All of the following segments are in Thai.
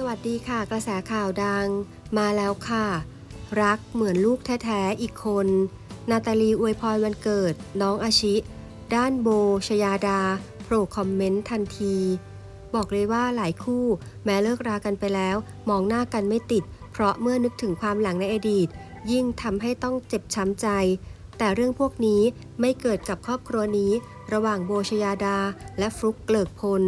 สวัสดีค่ะ กระแสข่าวดังมาแล้วค่ะ รักเหมือนลูกแท้ๆ อีกคน นาตาลีอวยพรวันเกิด น้องอาชิ ด้านโบ ชยาดาโผล่คอมเมนต์ทันที บอกเลยว่าหลายคู่แม้เลิกรากันไปแล้ว มองหน้ากันไม่ติด เพราะเมื่อนึกถึงความหลังในอดีต ยิ่งทำให้ต้องเจ็บช้ำใจ แต่เรื่องพวกนี้ไม่เกิดกับครอบครัวนี้ ระหว่างโบชยาดา และฟลุกเกลิกพล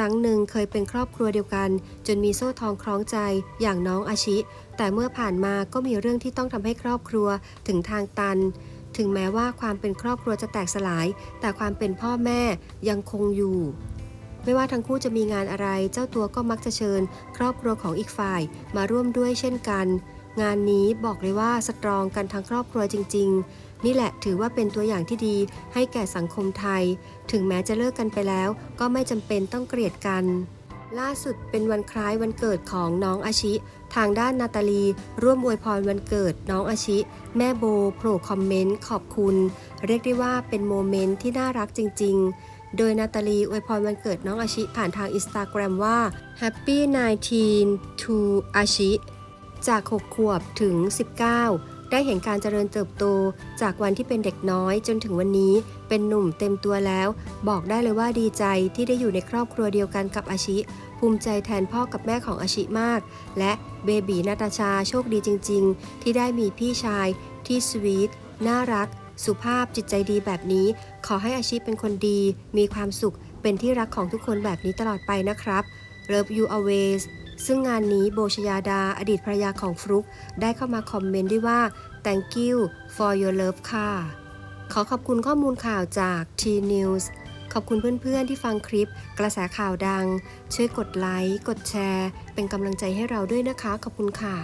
รั้งหนึ่งเคยเป็นครอบครัวเดียวกัน จนมีโซ่ทองคล้องใจอย่างน้องอาชิ แต่เมื่อผ่านมาก็มีเรื่องที่ต้องทำให้ครอบครัวถึงทางตัน ถึงแม้ว่าความเป็นครอบครัวจะแตกสลาย แต่ความเป็นพ่อแม่ยังคงอยู่ ไม่ว่าทั้งคู่จะมีงานอะไร เจ้าตัวก็มักจะเชิญ ครอบครัวของอีกฝ่ายมาร่วมด้วยเช่นกัน งานนี้บอกเลยว่าสตรองกันทั้งครอบครัวจริง ๆ นี่แหละถือว่าเป็นตัวอย่างที่ดีให้แก่สังคมไทย ถึงแม้จะเลิกกันไปแล้ว ก็ไม่จำเป็นต้องเกลียดกัน ล่าสุดเป็นวันคล้ายวันเกิดของน้องอาชิ ทางด้านนาตาลี ร่วมอวยพรวันเกิดน้องอาชิ แม่โบโผล่คอมเมนต์ขอบคุณ เรียกได้ว่าเป็นโมเมนต์ที่น่ารักจริง ๆโดยนาตาลีอวยพรวันเกิดน้องอาชิผ่านทางอินสตาแกรมว่า Happy 19 to อาชิ จาก 6 ขวบถึง 19 ได้เห็นการเจริญเติบโต จากวันที่เป็นเด็กน้อยจนถึงวันนี้ เป็นหนุ่มเต็มตัวแล้ว บอกได้เลยว่าดีใจที่ได้อยู่ในครอบครัวเดียวกันกับอาชิ ภูมิใจแทนพ่อกับแม่ของอาชิมาก และเบบีนาตาชาโชคดีจริง ๆ ที่ได้มีพี่ชาย ที่สวีทน่ารัก สุภาพจิตใจดีแบบนี้ ขอให้อาชิเป็นคนดี มีความสุข เป็นที่รักของทุกคนแบบนี้ตลอดไปนะครับ Love you always ซึ่งงานนี้โบชยาดาอดีตภรรยาของฟลุกได้เข้ามาคอมเมนต์ด้วยว่า thank you for your love ค่ะ ขอขอบคุณข้อมูลข่าวจาก T News ขอบคุณเพื่อนๆ ที่ฟังคลิป กระแสข่าวดัง ช่วยกดไลค์ กดแชร์ เป็นกำลังใจให้เราด้วยนะคะ ขอบคุณค่ะ